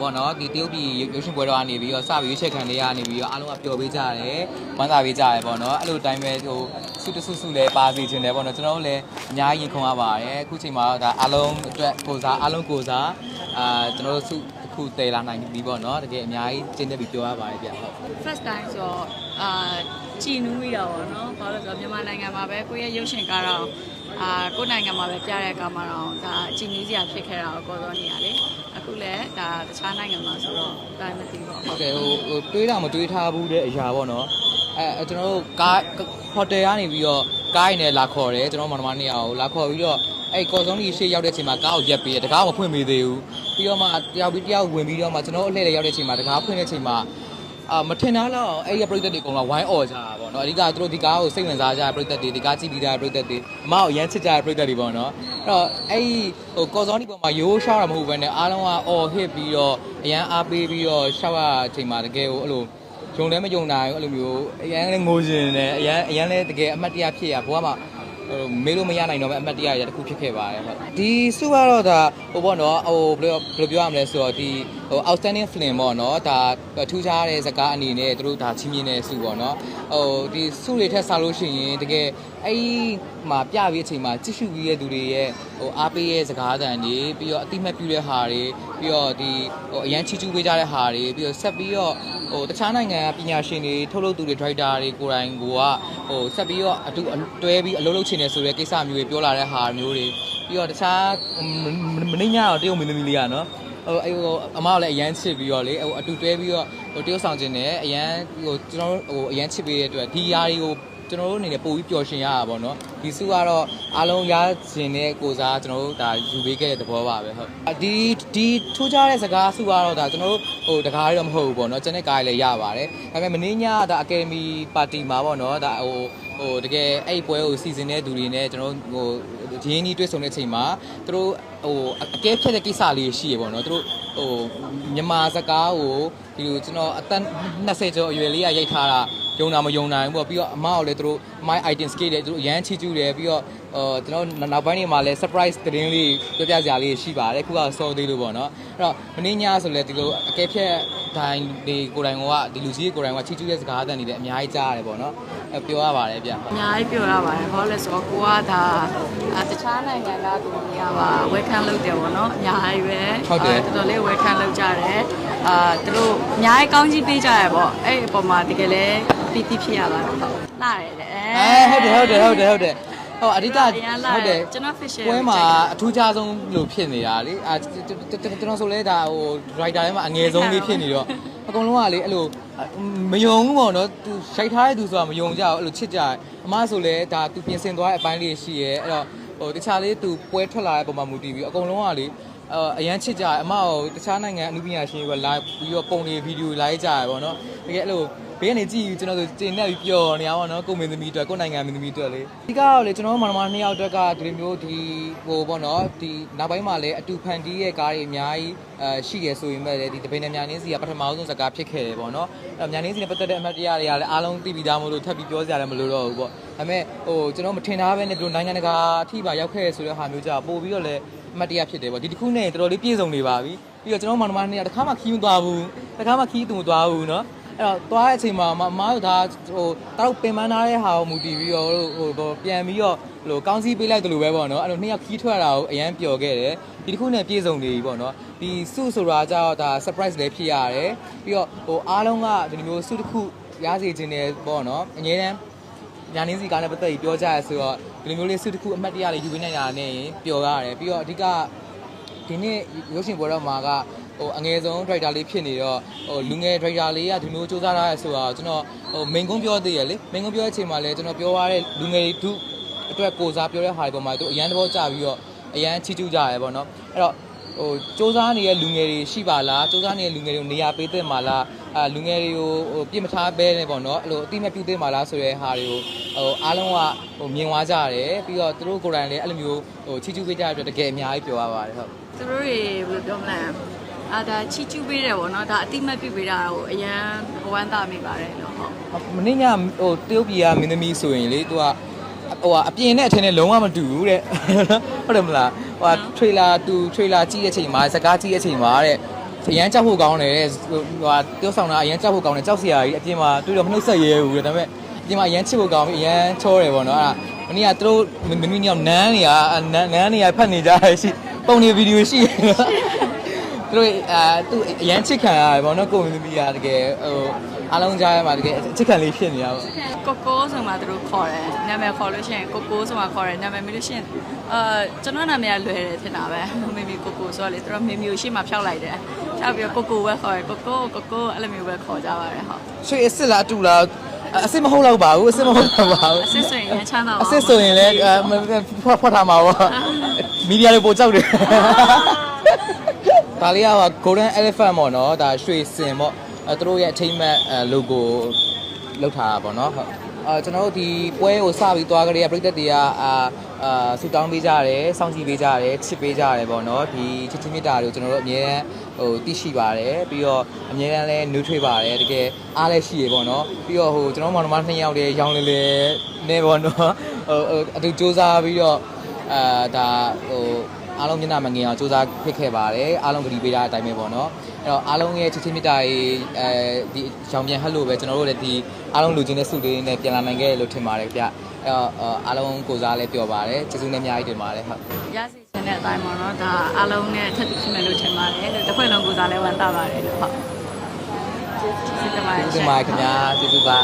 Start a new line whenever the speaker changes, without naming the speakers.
ပေါ့နော်ဒီတရုတ်ပြည်ရုပ်ရှင်ပွဲတော်ကနေပြီးတော့စပြီးရွေးချယ်ခံလေးကနေပြီးတော့အားလုံးကပျော်ပေးကြတယ်ဝမ်းသာပေးကြတယ်ပေါ့နော်အဲ့လိုတိုင်းပဲဟိုစုတစုစုလည်းပါစီခြင်းတယ်ပေါ့နော်ကျွန်တော်တို့လည်းအများကြီးရင်ခုန်ရပါတယ်အခုချိန်မှာတော့ဒါအားလုံးအတွက်ကိုစားအားလုံးကိုစားအာကျွန်တော်တို့စုတစ်ခုတည်လာနိုင်ပြီပေါ့နော်တကယ်အများကြီးကျင်းတဲ့ပြီးပြောရပါတယ်ဗျဟုတ်
first time ဆိုတော့အာကြည်နူးပြီးတော့ဗောနော်ဘာလို့လဲဆိုတော့မြန်မာနိုင်ငံမှာပဲကိုယ့်ရဲ့ရုပ်ရှင်ကားတော့အာကိုယ့်နိုင်ငံမှာပဲပြတဲ့ကားမှာတော့ဒါကြည်နူးစရာဖြစ်ခဲ့တာကိုကောသောနေရလေ အခုလည်းဒါတခြားနိုင်ငံမှာဆိုတော့ဒါမသိဘူး
ဟုတ်တယ်ဟိုဟိုတွေးတာမတွေးထားဘူးတဲ့အရာပေါ့နော်အဲအဲကျွန်တော်တို့ကားဟိုတယ်ကနေပြီးတော့ကားရင်းနဲ့လာခေါ်တယ်ကျွန်တော်မောင်နှမနှစ်ယောက်ကိုလာခေါ်ပြီးတော့အဲ့ကော်စုံကြီးရှေ့ရောက်တဲ့အချိန်မှာကားကိုရက်ပေးတယ်တကားကိုမဖွင့်ပေးသေးဘူးပြီးတော့မှတယောက်ပြီးတယောက်ဝင်ပြီးတော့မှကျွန်တော်အလှည့်လေးရောက်တဲ့အချိန်မှာတကားဖွင့်တဲ့အချိန်မှာ အာမထင်တာတော့အဲ့ရပြိသက်တွေအကုန်လုံးဝိုင်းអော်ကြတာပေါ့နော်အဓိကသူတို့ဒီကားကိုစိတ်ဝင်စားကြတဲ့ပြိသက်တွေဒီကားကြည့်ပြီးသားပြိသက်တွေအမကိုရမ်းချစ်ကြတဲ့ပြိသက်တွေပေါ့နော်အဲ့တော့အဲ့ဒီဟိုကော်စောနီပေါ်မှာရိုးရှောက်တာမဟုတ်ဘဲနဲ့အားလုံးကအော်ဟစ်ပြီးတော့အရန်အားပေးပြီးတော့ရှောက်ရအချိန်မှာတကယ်ကိုအဲ့လိုယုံလည်းမယုံနိုင်ဘူးအဲ့လိုမျိုးအရန်လည်းငိုရှင်တယ်အရန်အရန်လည်းတကယ်အမှတ်တရဖြစ်ရဘဝမှာဟိုမေးလို့မရနိုင်တော့မဲ့အမှတ်တရရတစ်ခုဖြစ်ခဲ့ပါတယ်ဟုတ်ဒီစုကတော့ဒါဟိုပေါ့နော်ဟိုဘယ်လိုဘယ်လိုပြောရမလဲဆိုတော့ဒီ ဟို outstanding film ပေါ့နော်ဒါထူးခြားတဲ့ဇာတ်ကားအနေနဲ့သူတို့ဒါချင်းမြင့်တဲ့စုပေါ့နော်ဟိုဒီစုတွေထက်စားလို့ရှိရင်တကယ်အဲ့ဒီမှာပြပြီးအချိန်မှာကြည့်ရှုပြီးတဲ့သူတွေရဲ့ဟိုအားပေးရဲ့စကားသံတွေပြီးတော့အတိမတ်ပြုတဲ့ဟာတွေပြီးတော့ဒီဟိုအရန်ချီချူပေးကြတဲ့ဟာတွေပြီးတော့ဆက်ပြီးတော့ဟိုတခြားနိုင်ငံကပညာရှင်တွေထုတ်လုပ်သူတွေ driver တွေကိုယ်တိုင်ကိုကဟိုဆက်ပြီးတော့အတူတွဲပြီးအလုပ်လုပ်ချင်တယ်ဆိုတဲ့ကိစ္စမျိုးတွေပြောလာတဲ့ဟာမျိုးတွေပြီးတော့တခြားမင်းညတော့တရုတ်မင်းသမီးလေးကနော် ဟိုအဲ့ဟိုအမကလည်းအရန်ချစ်ပြီးတော့လေဟိုအတူတွဲပြီးတော့ဟိုတရုတ်ဆောင်ခြင်းနဲ့အရန်ဟိုကျွန်တော်တို့ဟိုအရန်ချစ်ပေးတဲ့အတွက်ဒီຢာတွေကိုကျွန်တော်တို့အနေနဲ့ပို့ပြီးပျော်ရွှင်ရတာပေါ့နော်ဒီစုကတော့အားလုံးရခြင်းနဲ့ကိုစားကျွန်တော်တို့ဒါယူပေးခဲ့တဲ့သဘောပါပဲဟုတ်ဒီဒီထူးခြားတဲ့စကားစုကတော့ဒါကျွန်တော်တို့ဟိုတကားရတော့မဟုတ်ဘူးပေါ့နော်ကျန်တဲ့ကားလည်းရပါတယ်ဒါပေမဲ့မင်းညဒါအကယ်ဒမီပါတီမှာပေါ့နော်ဒါဟိုဟိုတကယ်အဲ့ပွဲကိုစီစဉ်တဲ့သူတွေနဲ့ကျွန်တော်ဟို ရင်းနှီးတွေ့ဆုံတဲ့အချိန်မှာသူတို့ဟိုအကဲဖြတ်တဲ့ကိစ္စလေးရှိရပေါ့နော်သူတို့ဟိုမြန်မာစကားကိုဒီလိုကျွန်တော်အသက်20ကျော်အရွယ်လေးကရိုက်ထားတာယုံတာမယုံနိုင်ဘူးပေါ့ပြီးတော့အမကိုလည်းသူတို့ my item scale တွေသူတို့အရန်ချီကျူးတယ်ပြီးတော့ဟိုကျွန်တော်နောက်ပိုင်းတွေမှာလည်း surprise သတင်းလေးပြောပြစရာလေးရှိပါတယ်ခုကစောသေးလို့ပေါ့နော်အဲ့တော့မင်းညဆိုလည်းဒီလိုအကဲဖြတ် တိုင်းတွေကိုယ်တိုင်ကဒီလူကြီးကိုယ်တိုင်ကချီကျူးတဲ့စကားအသံတွေလည်းအများကြီးကြားရတယ်ပေါ့နော်အဲ့ပြောရပါတယ်ဗျ
အများကြီးပြောရပါတယ်ဘာလို့လဲဆိုတော့ကိုကဒါအာတခြားနိုင်ငံကသူတွေကပါဝယ်ခန်းလုပ်တယ်ဗောနော်အများကြီးပဲ
ဟုတ်တယ်
အာတော်တော်လေးဝယ်ခန်းလုပ်ကြတယ်အာသူတို့အများကြီးကောင်းကြီးပေးကြရပေါ့အဲ့ဒီအပေါ်မှာတကယ်လဲပီတိဖြစ်ရပါတယ်ဟုတ်လာတယ်လေ
အဲဟုတ်တယ်ဟုတ်တယ်ဟုတ်တယ်ဟုတ်တယ် ဟောအဓိက
အရင်လာ
ဟုတ်တယ်
ကျွန်တော် fish
ပွဲမှာအထူးခြားဆုံးလို့ဖြစ်နေတာလေအာကျွန်တော်ဆိုလဲဒါဟို writer ထဲမှာအငယ်ဆုံးလေးဖြစ်နေတော့အကုန်လုံးကလေအဲ့လိုမယုံဘူးပေါ့နော်သူရှိုက်ထားတဲ့သူဆိုတာမယုံကြဘူးအဲ့လိုချစ်ကြတယ်အမဆိုလဲဒါသူပြင်ဆင်သွားတဲ့အပိုင်းလေးရှိရဲအဲ့တော့ဟိုတခြားလေးသူပွဲထွက်လာတဲ့ပုံမှာမူတည်ပြီးအကုန်လုံးကလေအအရန်ချစ်ကြတယ်အမကိုတခြားနိုင်ငံအမှုပညာရှင်တွေကလာပြီးတော့ပုံတွေဗီဒီယိုလာကြရပေါ့နော်တကယ်အဲ့လို ဘေးကနေကြည့်ယူကျွန်တော်တို့တင်နေပြီးပျော်နေရပါတော့ကိုမင်းသမီးအတွက်ကိုနိုင်ငံမင်းသမီးအတွက်လေအဓိကတော့လေကျွန်တော်တို့မောင်နှမနှစ်ယောက်အတွက်ကဒီလိုမျိုးဒီဟိုပေါ့နော်ဒီနောက်ပိုင်းမှာလည်းအတူဖန်တီးရဲ့ကားတွေအများကြီးအဲရှိတယ်ဆိုရင်ပဲလေဒီတပင်းနဲ့မြန်နင်းစီကပထမဆုံးစကားဖြစ်ခဲ့တယ်ပေါ့နော်အဲမြန်နင်းစီနဲ့ပတ်သက်တဲ့အမှတ်တရတွေကလည်းအားလုံးသိပြီးသားမို့လို့ထပ်ပြီးပြောစရာလည်းမလိုတော့ဘူးပေါ့ဒါပေမဲ့ဟိုကျွန်တော်မထင်တာပဲနဲ့ဒီလိုနိုင်ငံတကာအထိပါရောက်ခဲ့ဆိုတဲ့ဟာမျိုးကြပို့ပြီးတော့လည်းအမှတ်တရဖြစ်တယ်ပေါ့ဒီတစ်ခုနဲ့တော်တော်လေးပြည့်စုံနေပါပြီပြီးတော့ကျွန်တော်မောင်နှမနှစ်ယောက်တစ်ခါမှခီးမသွားဘူးတစ်ခါမှခီးသူမသွားဘူးနော် အဲ့တော့သွားတဲ့အချိန်မှာမမတို့ဒါဟိုတောက်ပင်ပန်းထားတဲ့ဟာကိုမူတည်ပြီးတော့ဟိုဟိုပြန်ပြီးတော့ဟိုကောင်းစီးပေးလိုက်တယ်လို့ပဲပေါ့နော်အဲ့လိုနှစ်ယောက်ခီးထွက်တာကိုအရန်ပျော်ခဲ့တယ်ဒီတစ်ခုနဲ့ပြည့်စုံနေပြီပေါ့နော်ဒီစုဆိုတာကြတော့ဒါ surprise လည်းဖြစ်ရတယ်ပြီးတော့ဟိုအားလုံးကဒီလိုမျိုးစုတစ်ခုရစေခြင်းတယ်ပေါ့နော်အငြင်းတန်းညာနေစီကားနဲ့ပတ်သက်ပြီးပြောကြရဆိုတော့ဒီလိုမျိုးလေးစုတစ်ခုအမှတ်တရလေးယူပေးနိုင်တာနဲ့ပျော်ရတယ်ပြီးတော့အဓိကဒီနေ့ရုပ်ရှင်ပွဲတော့မှာက ဟိုအငယ်ဆုံး driver လေးဖြစ်နေတော့ဟိုလူငယ် driver လေးကဒီလိုစူးစမ်းထားရဲဆိုတော့ကျွန်တော်ဟိုမိန်ကုန်းပြောသေးရလေမိန်ကုန်းပြောတဲ့အချိန်မှာလည်းကျွန်တော်ပြောရတဲ့လူငယ်တွေအတွက်ကိုစားပြောတဲ့ဟာတွေပေါ်မှာသူအရန်သဘောကျပြီးတော့အရန်ချီးကျူးကြရဲပေါ့နော်အဲ့တော့ဟိုစူးစမ်းနေတဲ့လူငယ်တွေရှိပါလားစူးစမ်းနေတဲ့လူငယ်တွေကိုနေရာပေးသင့်ပါလားအာလူငယ်တွေကိုဟိုပြစ်မထားဘဲနေပေါ့နော်အဲ့လိုအတိမပြုသင့်ပါလားဆိုတဲ့ဟာတွေကိုဟိုအားလုံးကဟိုမြင်သွားကြရတယ်ပြီးတော့သူတို့ကိုယ်တိုင်လည်းအဲ့လိုမျိုးဟိုချီးကျူးပေးကြတဲ့အတွက်တကယ်အများကြီးပြောရပါတယ်ဟုတ်
သူတို့တွေဘယ်လိုပြောမလဲ အာဒါချီချူပေးတယ်ဗောနော်ဒါအတိမတ်ပြုပေးတာကိုအရန်ဘဝမ်းသာမိပါတယ်လို့ဟုတ်
မနေ့ညဟိုတရုတ်ပြည်ကမင်းသမီးဆိုရင်လေသူကဟိုအပြင်နဲ့အထင်းနဲ့လုံးဝမတူဘူးတဲ့ဟုတ်တယ်မလားဟိုထရေလာသူထရေလာကြည့်တဲ့အချိန်မှာစကားကြည့်တဲ့အချိန်မှာတဲ့ဟအရန်ကြောက်ဖို့ကောင်းတယ်ဟိုဟာတောဆောင်တာအရန်ကြောက်ဖို့ကောင်းတယ်ကြောက်စရာကြီးအပြင်မှာတွေ့တော့မနှုတ်ဆက်ရဲဘူးဒါပေမဲ့အပြင်မှာအရန်ချစ်ဖို့ကောင်းပြီးအရန်ချောတယ်ပေါ့နော်အဲ့ဒါမနေ့ကသူတို့မမီညောင်နန်းနေရနန်းနန်းနေရဖတ်နေကြရရှိပုံနေဗီဒီယိုရှိရနော် သူတို့အာသူအရန်ချစ်ခံရတယ်ပေါ့နော်ကိုမီမီကတကယ်ဟိုအားလုံးကြားရမှာတကယ်ချစ်ခံလေးဖြစ်နေတာပေါ့
ကိုကိုဆိုမှသူတို့ခေါ်တယ်နာမည်ခေါ်လို့ရှိရင်ကိုကိုဆိုမှခေါ်တယ်နာမည်မလို့ရှိရင်အာကျွန်တော်နာမည်ကလွယ်တယ်ထင်တာပဲမေမီကိုကိုဆိုတော့လေသူတို့မေမီကိုရှေ့မှာဖျောက်လိုက်တယ်ဖျောက်ပြီးတော့ကိုကိုပဲခေါ်တယ်ကိုကိုကိုကိုအဲ့လိုမျိုးပဲခေါ်ကြပါတယ်ဟုတ်
ရွှေအစ်စ်လားအတူလားအစ်စ်မဟုတ်တော့ပါဘူးအစ်စ်မဟုတ်တော့ပါဘူး
အစစ်ဆိုရင်ရမ်းချမ်းသာပါ
အစ်စ်ဆိုရင်လည်းအဲဖွက်ဖွက်ထားမှာပေါ့မီဒီယာတွေပိုကြောက်တယ် ဒါလေးက Golden Elephant ပေါ့နော်ဒါရွှေစင်ပေါ့အဲသူတို့ရဲ့အထိမ့်မဲ့အဲ logo လောက်ထားတာပေါ့နော်ဟုတ်အာကျွန်တော်တို့ဒီပွဲကိုစပြီးသွားကြတဲ့ပြည်သက်တွေကအာအာဆူတောင်းပေးကြတယ်စောင့်ကြည့်ပေးကြတယ်ချစ်ပေးကြတယ်ပေါ့နော်ဒီချစ်ချင်းမြတ်တာတွေကိုကျွန်တော်တို့အများဟိုသိရှိပါတယ်ပြီးတော့အများအားလည်းနှွေးထွေးပါတယ်တကယ်အားလည်းရှိရပေါ့နော်ပြီးတော့ဟိုကျွန်တော်မောင်နှမနှစ်ယောက်တည်းရောင်းလေလေနေပေါ့နော်ဟိုအတူစူးစမ်းပြီးတော့အာဒါဟို အားလုံးမျက်နှာမငင်အောင်စူးစမ်းဖြစ်ခဲ့ပါတယ်အားလုံးကြည်ပေးတာအတိုင်းပဲပေါ့နော်အဲ့တော့အားလုံးရဲ့ချစ်ချင်းမြတ်တာတွေအဲဒီရောင်ပြန်ဟတ်လို့ပဲကျွန်တော်တို့လည်းဒီအားလုံးလူချင်းတဲ့စုလေးနဲ့ပြန်လာနိုင်ခဲ့လို့ထင်ပါတယ်ဗျအဲ့တော့အားလုံးကိုစားလည်းပြောပါတယ်ကျေးဇူးနဲ့အများကြီးတင်ပါတယ်ဟုတ်
ရစီစင်တဲ့အတိုင်းပေါ့နော်ဒါအားလုံးနဲ့ထပ်တူဖြစ်မယ်လို့ထင်ပါတယ်တစ်ခွက်လုံးကိုစားလဲဝမ်းသာပါတယ်လို့ဟုတ်ကျေးဇူးတင်ပါတယ်
ကျေးဇူးတင်ပါတယ်ခင်ဗျာကျေးဇူးပါ